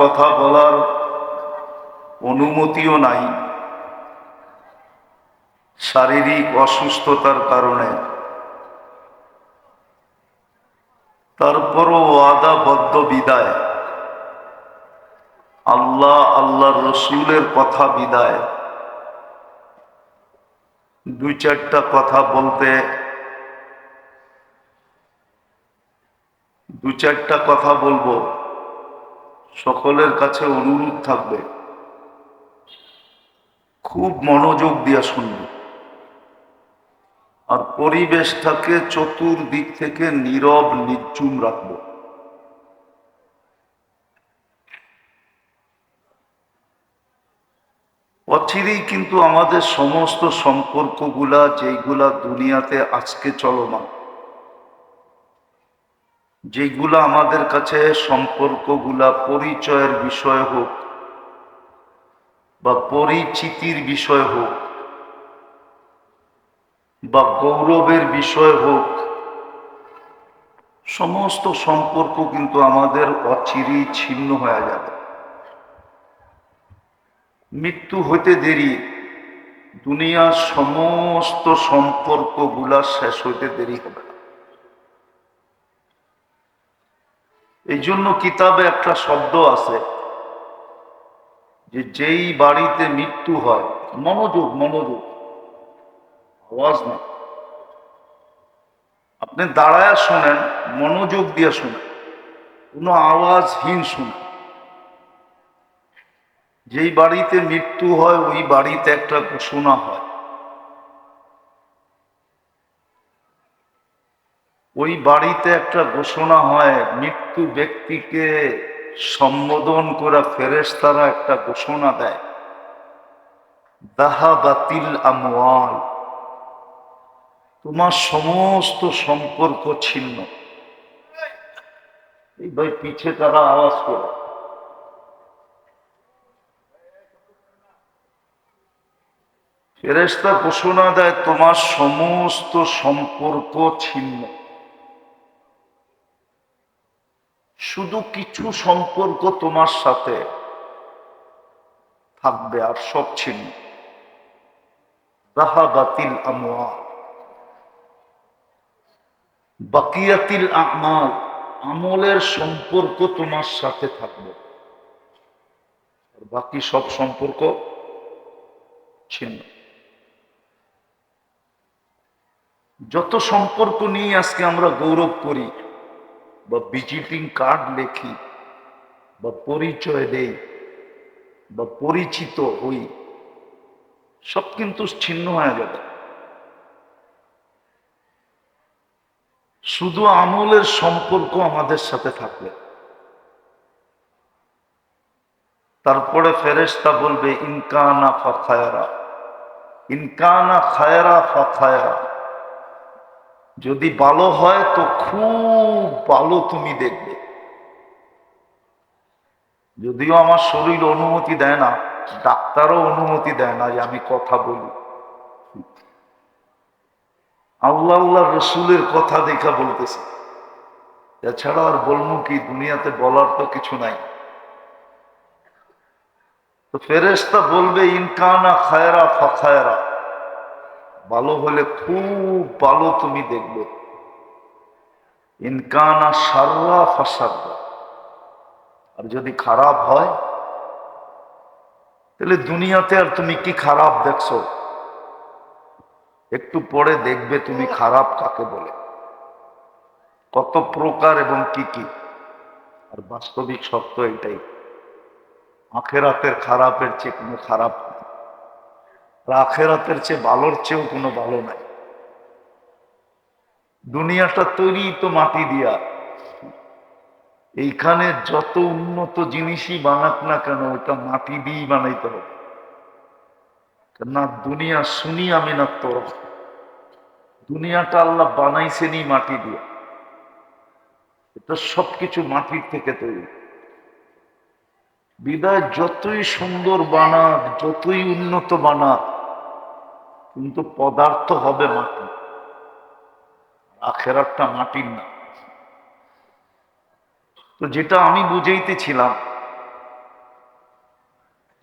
কথা বলার অনুমতিও নাই। শারীরিক অসুস্থতার কারণে। তারপরও ওয়াদাবদ্ধ বিদায়। আল্লাহ আল্লাহ রসুলের কথা বিদায়। দুই চারটা কথা বলতে। দু চারটা কথা বলব। সকলের কাছে অনুরোধ থাকবে। খুব মনোযোগ দিয়ে শুনবে। আর পরিবেশটাকে চতুর্দিক থেকে নীরব নির্জুম রাখব। অচিরেই কিন্তু আমাদের সমস্ত সম্পর্কগুলা, যেইগুলা দুনিয়াতে আজকে চলমান যেগুলা আমাদের কাছে সম্পর্কগুলা পরিচয়ের বিষয় হোক বা পরিচিতির বিষয় হোক বা গৌরবের বিষয় হোক, সমস্ত সম্পর্ক কিন্তু আমাদের অচিরেই ছিন্ন হয়ে যাবে। মৃত্যু হইতে দেরি, দুনিয়ার সমস্ত সম্পর্কগুলা শেষ হইতে দেরি হবে। এই জন্য কিতাবে একটা শব্দ আছে যে যেই বাড়িতে মৃত্যু হয়, মনোযোগ মনোযোগ, আওয়াজ না। আপনি দাঁড়ায় শোনেন, মনোযোগ দিয়ে শোনেন, কোনো আওয়াজহীন শুনেন। যেই বাড়িতে মৃত্যু হয়, ওই বাড়িতে একটা ঘোষণা হয়। ওই বাড়িতে একটা ঘোষণা হয়, মৃত্যু ব্যক্তিকে সম্বোধন করা ফেরেশতারা একটা ঘোষণা দেয়। দাহা বাতিল আমওয়াল, তোমার সমস্ত সম্পর্ক ছিন্ন। এই ভাই পিছে তারা আওয়াজ করে। ফেরেস্তা ঘোষণা দেয়, তোমার সমস্ত সম্পর্ক ছিন্ন। শুধু কিছু সম্পর্ক তোমার সাথে থাকবে আর সব ছিন্ন। রাহা বাতিল আমোয়া বাকিয়াতিল আমাল, আমলের সম্পর্ক তোমার সাথে থাকবে। বাকি সব সম্পর্ক ছিন্ন। যত সম্পর্ক নিয়ে আজকে আমরা গৌরব করি বা ভিজিটিং কার্ড লেখি, বা পরিচয় দেই, বা পরিচিত হই, সব কিন্তু ছিন্ন হয়ে যাবে। শুধু আমলের সম্পর্ক আমাদের সাথে থাকবে। তারপরে ফেরেস্তা বলবে, ইনকানা ফাখায়ারা ইনকানা খায়রা ফাখায়ারা যদি ভালো হয় তো খুব ভালো তুমি দেখবে। যদিও আমার শরীর অনুমতি দেয় না, ডাক্তারও অনুমতি দেয় না যে আমি কথা বলি। আল্লাহ আল্লাহ রসুলের কথা দেখা বলতেছে। এছাড়া আর বলব কি, দুনিয়াতে বলার তো কিছু নাই। তো ফেরেস্তা বলবে ইনকানা খায়রা ফাখায়রা ভালো হলে খুব ভালো তুমি দেখবে। ইনকানা সাররা ফাসাররা আর যদি খারাপ হয়, তাহলে দুনিয়াতে আর তুমি কি খারাপ দেখছ? একটু পরে দেখবে তুমি খারাপ কাকে বলে। কত প্রকার এবং কি কি। আর বাস্তবিক সত্য এটাই। আখেরাতের খারাপের চেয়ে কোনো খারাপ আখেরাতের চেয়ে ভালোর চেয়েও কোনো ভালো নাই। দুনিয়াটা তৈরি তো মাটি দিয়া। এইখানে যত উন্নত জিনিসই বানাক না কেন ওটা মাটি দিয়েই বানাইতে হবে। না দুনিয়া শুনি আমি না তোর। দুনিয়াটা আল্লাহ বানাইছেনই মাটি দিয়ে। এটা সবকিছু মাটির থেকে তৈরি। বিদায়, যতই সুন্দর বানাক, যতই উন্নত বানাক কিন্তু পদার্থ হবে মাটি। আখেরাতটা মাটির না। তো যেটা আমি বুঝাইতেছিলাম,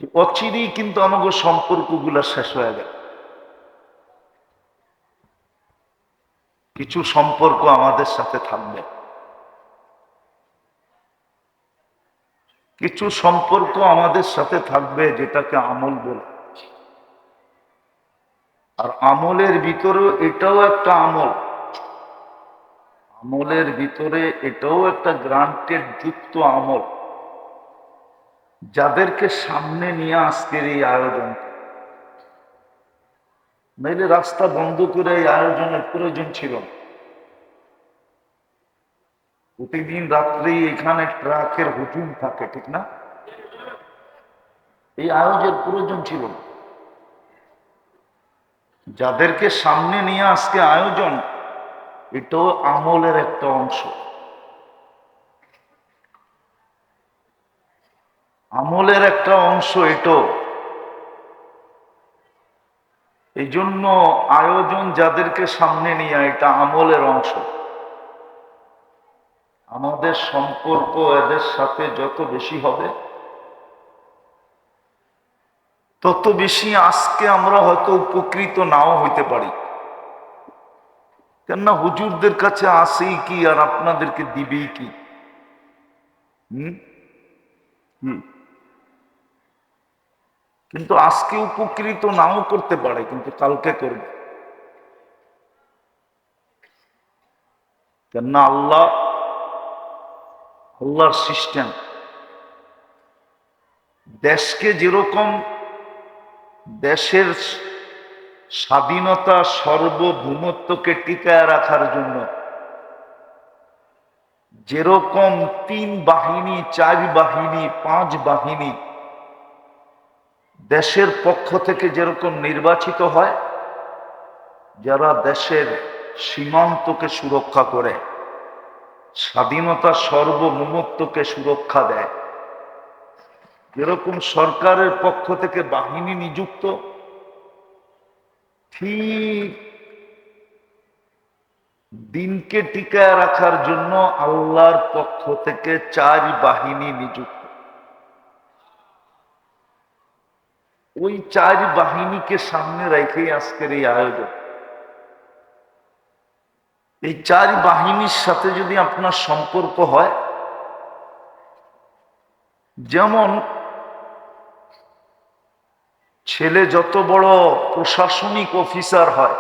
যে অচিরেই কিন্তু আমাকে সম্পর্কগুলো শেষ হয়ে গেল। কিছু সম্পর্ক আমাদের সাথে থাকবে। কিছু সম্পর্ক আমাদের সাথে থাকবে যেটাকে আমল বলে। আর আমলের ভিতরে এটাও একটা আমল। আমলের ভিতরে এটাও একটা গ্রান্টেড, যুক্ত আমল। যাদেরকে সামনে নিয়ে আজকের এই আয়োজন। নইলে রাস্তা বন্ধ করে এই আয়োজনের প্রয়োজন ছিল প্রতিদিন রাত্রে এখানে ট্রাকের হুজুম থাকে, ঠিক না? এই আয়োজের প্রয়োজন ছিল না। যাদেরকে সামনে নিয়ে আজকে আয়োজন, এটাও আমলের একটা অংশ। আমলের একটা অংশ এটাও। এই জন্য আয়োজন যাদেরকে সামনে নিয়ে এটা আমলের অংশ। আমাদের সম্পর্ক এদের সাথে যত বেশি হবে তত বেশি আজকে আমরা হয়তো উপকৃত নাও হইতে পারি। কেননা হুজুরদের কাছে আসেই কি আর আপনাদেরকে দিবেই কি? কিন্তু আজকে উপকৃত নাও করতে পারে, কিন্তু কালকে করবে। কেননা আল্লাহ আল্লাহর সিস্টেম। দেশকে যেরকম দেশের স্বাধীনতা সর্বভৌমত্বকে টিকায় রাখার জন্য যেরকম তিন বাহিনী, চার বাহিনী, পাঁচ বাহিনী দেশের পক্ষ থেকে যেরকম নির্বাচিত হয়, যারা দেশের সীমান্তকে সুরক্ষা করে, স্বাধীনতা সর্বমুমত্বকে সুরক্ষা দেয়। যেরকম সরকারের পক্ষ থেকে বাহিনী নিযুক্ত, ঠিক দিনকে টিকায় রাখার জন্য আল্লাহর পক্ষ থেকে চার বাহিনী নিযুক্ত। ওই চার বাহিনীকে সামনে রেখেই আজকের এই আয়োজন। এই চার বাহিনীর সাথে যদি আপনার সম্পর্ক হয়, যেমন ছেলে যত বড় প্রশাসনিক অফিসার হয়,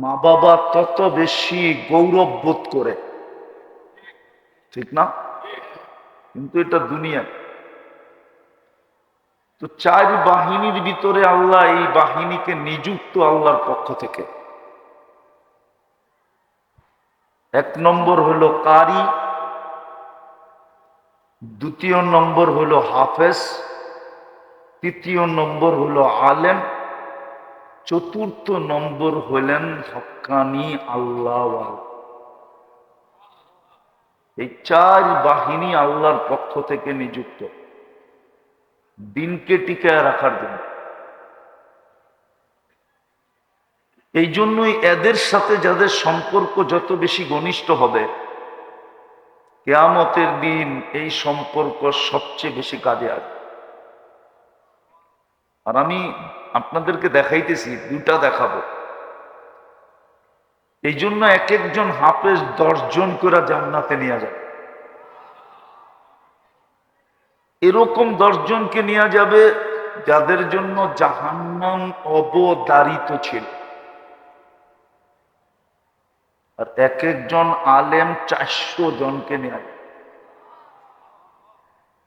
মা বাবা তত বেশি গৌরব বোধ করে। ঠিক না? কিন্তু এটা দুনিয়া। তো চার বাহিনীর ভিতরে আল্লাহ এই বাহিনীকে নিযুক্ত আল্লাহর পক্ষ থেকে। এক নম্বর হলো কারি, দ্বিতীয় নম্বর হলো হাফেজ তৃতীয় নম্বর হলো আলেম, চতুর্থ নম্বর হলেন হকানি আল্লাহ এই চার বাহিনী আল্লাহর পক্ষ থেকে নিযুক্ত। দিনকে টিকায় রাখার জন্য। এই জন্যই এদের সাথে যাদের সম্পর্ক যত বেশি ঘনিষ্ঠ হবে, কেয়ামতের দিন এই সম্পর্ক সবচেয়ে বেশি কাজে আসবে। আর আমি আপনাদেরকে দেখাইতেছি দুটা দেখাবো। এই জন্য এক একজন হাফেজ দশজন করে জান্নাতে নিয়ে যাবে। এরকম দশজনকে নিয়ে যাবে যাদের জন্য জাহান্নাম অবদারিত ছিল। আর এক একজন আলেম চারশো জনকে নিয়ে যাবে।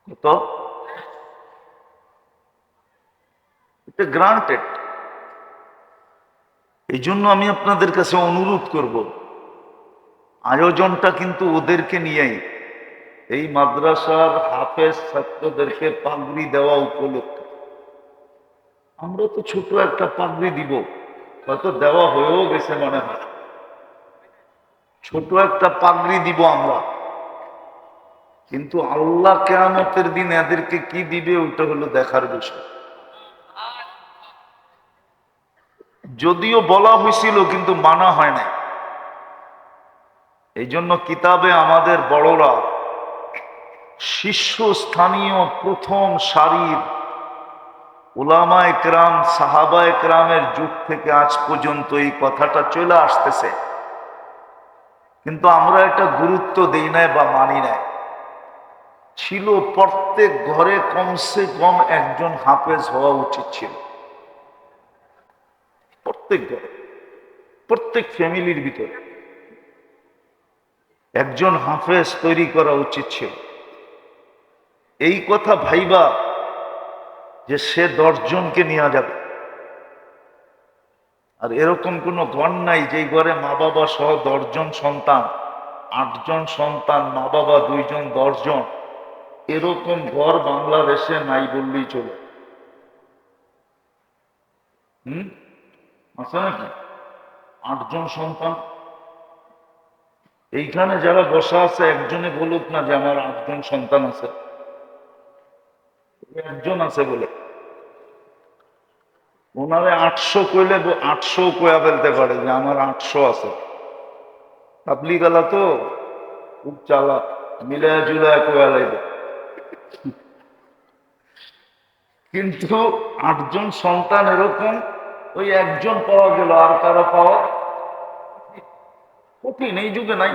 কত? এটা গ্রান্টেড এই জন্য আমি আপনাদের কাছে অনুরোধ করব, আয়োজনটা কিন্তু ওদেরকে নিয়েই। এই মাদ্রাসার হাফেজ ছাত্রদেরকে পাগড়ি দেওয়া উপলক্ষে। আমরা তো ছোট একটা পাগড়ি দিব, হয়তো দেওয়া হয়েও গেছে মনে হয়। ছোট একটা পাগড়ি দিব আমরা। কিন্তু আল্লাহ কেয়ামতের দিন এদেরকে কি দিবে ওইটা হলো দেখার বিষয়। যদিও বলা হয়েছিল, কিন্তু মানা হয় নাই। এই জন্য কিতাবে আমাদের বড়রা শীর্ষস্থানীয় প্রথম সারির ওলামা একরাম, সাহাবা একরামের যুগ থেকে আজ পর্যন্ত এই কথাটা চলে আসতেছে। কিন্তু আমরা এটা গুরুত্ব দিই নাই বা মানি নাই। ছিল প্রত্যেক ঘরে কমসে কম একজন হাফেজ হওয়া উচিত ছিল। প্রত্যেক ঘরে, প্রত্যেক ফ্যামিলির ভিতরে একজন হাফেজ তৈরি করা উচিত ছিল। এই কথা ভাইবা যে সে দশজনকে নেওয়া যাবে। আর এরকম কোনো ঘর নাই যেই ঘরে মা বাবা সহ দশজন সন্তান, আটজন সন্তান মা বাবা দুইজন, দশজন, এরকম ঘর বাংলাদেশে নাই বললেই চলে। হুম? আছে নাকি আটজন সন্তান। এইখানে যারা বসা আছে একজনে বলুক না যে আমার আটজন সন্তান আছে। একজন আছে বলে। ওনারে আটশো কইলে আটশো কয়া ফেলতে পারে যে আমার আটশো আছে। তাবলি গালা তো? খুব চালা মিলায় জুলায় কয়া লাগবে কিন্তু আটজন সন্তান এরকম ওই একজন পাওয়া গেল আর কারও পাওয়া কঠিন, এই যুগে নাই।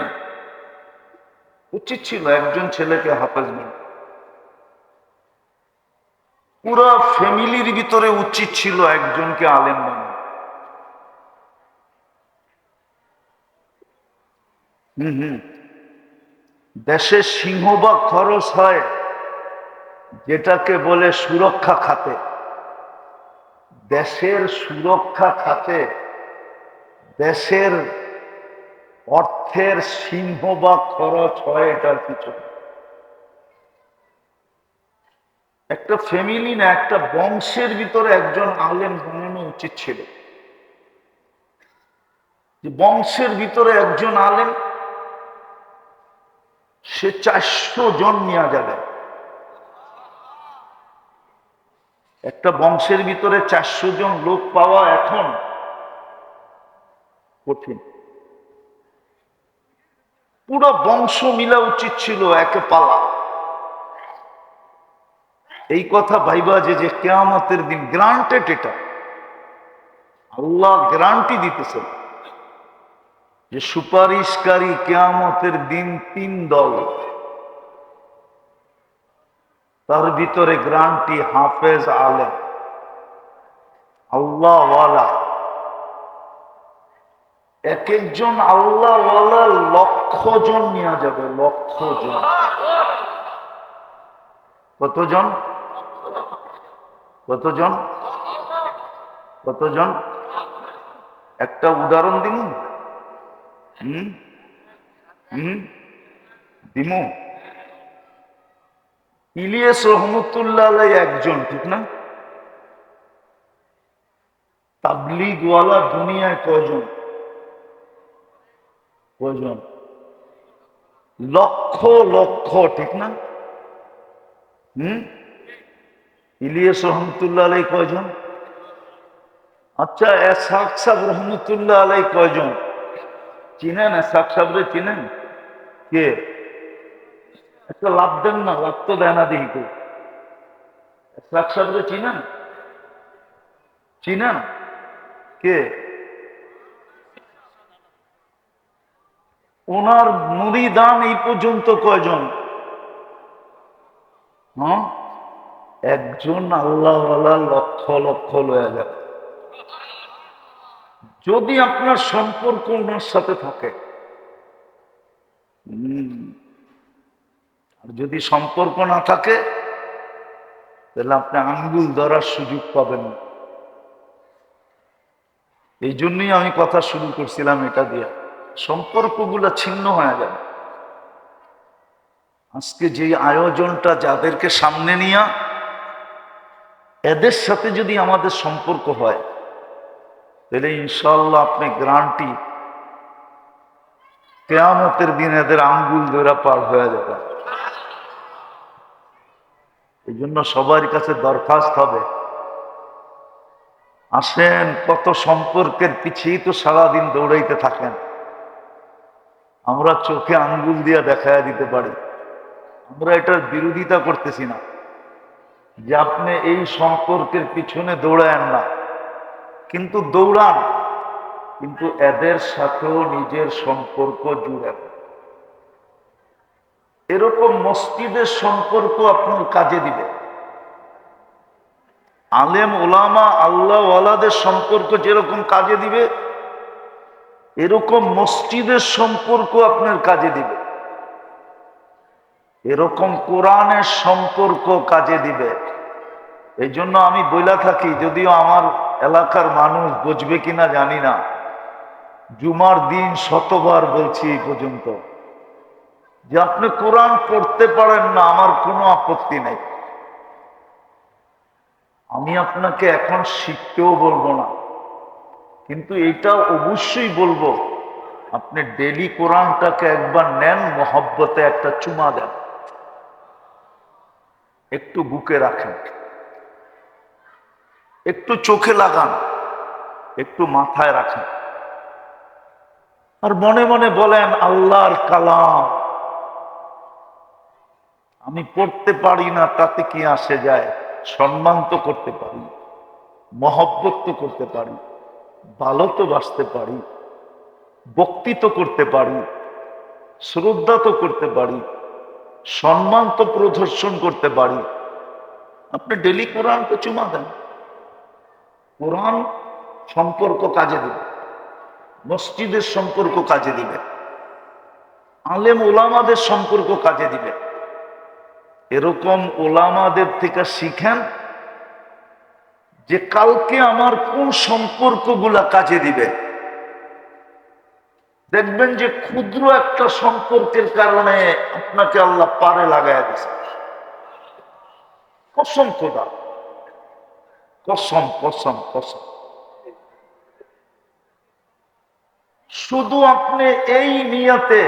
উচিত ছিল একজন ছেলেকে হাফেজ বানানো। পুরা ফ্যামিলির ভিতরে উচিত ছিল একজনকে আলেম বানানো। হুম হুম। দেশে সিংহবাগ খরচ হয়, যেটাকে বলে সুরক্ষা খাতে। দেশের সুরক্ষা খাতে, দেশের অর্থের সিংহ বা খরচ হয় এটার পিছনে। একটা ফ্যামিলি না, একটা বংশের ভিতরে একজন আলেম বানানো উচিত ছিল। বংশের ভিতরে একজন আলেম, সে চারশো জন নেওয়া যাবে। একটা বংশের ভিতরে চারশো জন লোক পাওয়া এখন কঠিন। পুরো বংশ মিলা উচিত ছিল একে পালা। এই কথা ভাইবা যে যে কেয়ামতের দিন গ্রান্টেড এটা। আল্লাহ গ্রান্টি দিতেছে যে সুপারিশকারী কেয়ামতের দিন তিন দল। তার ভিতরে গ্রান্টি হাফেজ আলেম। আল্লাহওয়ালা। এক একজন আল্লাহওয়ালা লক্ষ জন নেওয়া যাবে লক্ষ জন কতজন? কতজন? কতজন? একটা উদাহরণ দিন হুম? হুম? দিমু? ইলিয়াস রহমতুল্লাহ একজন, ঠিক না? তাবলিগওয়ালা দুনিয়ায় কয়জন? কয়জন? লক্ষ লক্ষ, ঠিক না? হুম? ইলিয়াস রহমতুল্লাহ আলাই কয়জন? আচ্ছা এসাক সাহ রহমতুল্লাহ আলাই কয়জন? চিনেন এসাক সাহেবরে চিনেন? কে? একটা লাভ দেন না লাভ তো দেয় না কেউ। এসাক চিনেন? চিনেন? কে? ওনার মুড়িদান এই পর্যন্ত কয়জন? হ্যাঁ? একজন আল্লাহওয়ালা লক্ষ লক্ষ লয়ে যাবে। যদি আপনার সম্পর্ক ওনার সাথে থাকে হুম, আর যদি সম্পর্ক না থাকে, তাহলে আপনি আঙ্গুল ধরার সুযোগ পাবেন এই জন্যই আমি কথা শুরু করছিলাম এটা দিয়ে। সম্পর্কগুলো ছিন্ন হয়ে যাবে আজকে যে আয়োজনটা যাদেরকে সামনে নিয়ে, এদের সাথে যদি আমাদের সম্পর্ক হয়, তাহলে ইনশাল্লাহ আপনি গ্রান্টি কেয়ামতের দিন এদের আঙ্গুল ধরা পার হয়ে যাবে। এই জন্য সবার কাছে দরখাস্ত হবে। আসেন, কত সম্পর্কের পিছিয়েই তো সারাদিন দৌড়াইতে থাকেন। আমরা চোখে আঙ্গুল দিয়ে দেখায় দিতে পারি। আমরা এটার বিরোধিতা করতেছি না। যে আপনি এই সম্পর্কের পিছনে দৌড়ান না। কিন্তু দৌড়ান, কিন্তু এদের সাথেও নিজের সম্পর্ক জুড়েন। এরকম মসজিদের সম্পর্ক আপনার কাজে দিবে। আলেম, ওলামা, আল্লাহ ওয়ালাদের সম্পর্ক যেরকম কাজে দিবে, এরকম মসজিদের সম্পর্ক আপনার কাজে দিবে। এরকম কোরআনের সম্পর্ক কাজে দিবে। এই জন্য আমি বইলা থাকি, যদিও আমার এলাকার মানুষ বুঝবে কিনা জানি না। জুমার দিন শতবার বলছি এই পর্যন্ত। যে আপনি কোরআন পড়তে পারেন না, আমার কোনো আপত্তি নেই। আমি আপনাকে এখন শিখতেও বলব না, কিন্তু এটা অবশ্যই বলব, আপনি ডেলি কোরআনটাকে একবার নেন, মহব্বতে একটা চুমা দেন। একটু বুকে রাখেন। একটু চোখে লাগান। একটু মাথায় রাখেন। আর মনে মনে বলেন, আল্লাহর কালাম। আমি পড়তে পারি না, তাতে কি আসে যায়? সম্মান তো করতে পারি, মহব্বত তো করতে পারি, ভালো তো বাঁচতে পারি বক্তি তো করতে পারি, শ্রদ্ধা তো করতে পারি, সম্মান তো প্রদর্শন করতে পারি। আপনি ডেলি কোরআনকে চুমা দেন। কোরআন সম্পর্ক কাজে দিবে, মসজিদের সম্পর্ক কাজে দিবে, আলেম ওলামাদের সম্পর্ক কাজে দিবে। এরকম ওলামাদের থেকে শিখেন যে কালকে আমার কোন সম্পর্কগুলা কাজে দিবে। দেখবেন যে ক্ষুদ্র একটা সম্পর্কের কারণে আপনাকে আল্লাহ পারে লাগাই দিছে কসম খোদা। কসম কসম কসম। শুধু আপনি এই নিয়তে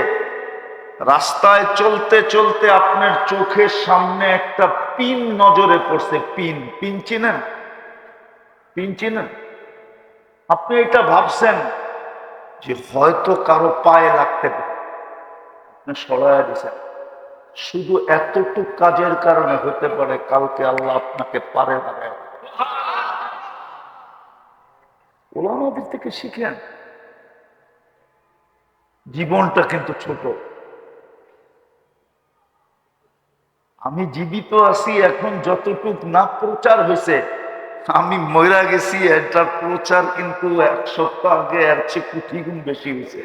রাস্তায় চলতে চলতে আপনার চোখের সামনে একটা পিন নজরে পড়ছে, পিন। পিন চিনেন? পিন চিনেন? আপনি এটা ভাবছেন যে হয়তো কারও পায়ে লাগতে পারে। সরাইয়া দিছেন। শুধু এতটুক কাজের কারণে হতে পারে কালকে আল্লাহ আপনাকে পারে লাগায় ওলামাদের থেকে শিখেন জীবনটা কিন্তু ছোট। আমি জীবিত আছি, এখন যতটুক না প্রচার হয়েছে, আমি মরা গেছি, এটার প্রচার কিন্তু এক সপ্তাহ আগে এর চেয়ে কোটি গুণ বেশি হয়েছে।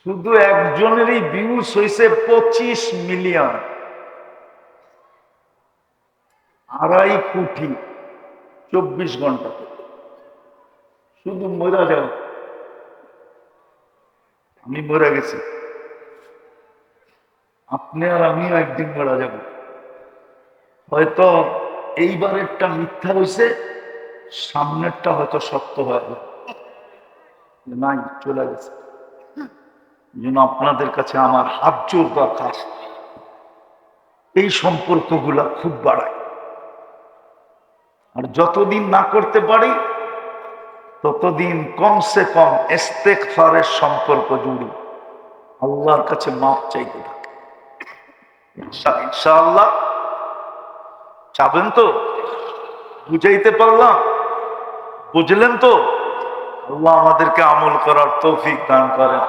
শুধু একজনেরই ভিউজ হয়েছে পঁচিশ মিলিয়ন আড়াই কোটি চব্বিশ ঘণ্টা। শুধু মরা যাও। আমি মরে গেছি। আপনি আর আমিও একদিন মারা যাব। হয়তো এইবারেরটা মিথ্যা হয়েছে সামনেরটা হয়তো সত্য হয়ে নাই, চলে গেছে। জন্য আপনাদের কাছে আমার হাত জোর দরকার। এই সম্পর্কগুলা খুব বাড়ায়। আর যতদিন না করতে পারি, ততদিন কমসে কম এস্তেক ফারের সম্পর্ক জুড়ি আল্লাহর কাছে মাপ চাইতে ইনশাআল্লাহ। চাবেন তো? বুঝাইতে পারলাম? বুঝলেন তো? আল্লাহ আমাদেরকে আমল করার তৌফিক দান করেন।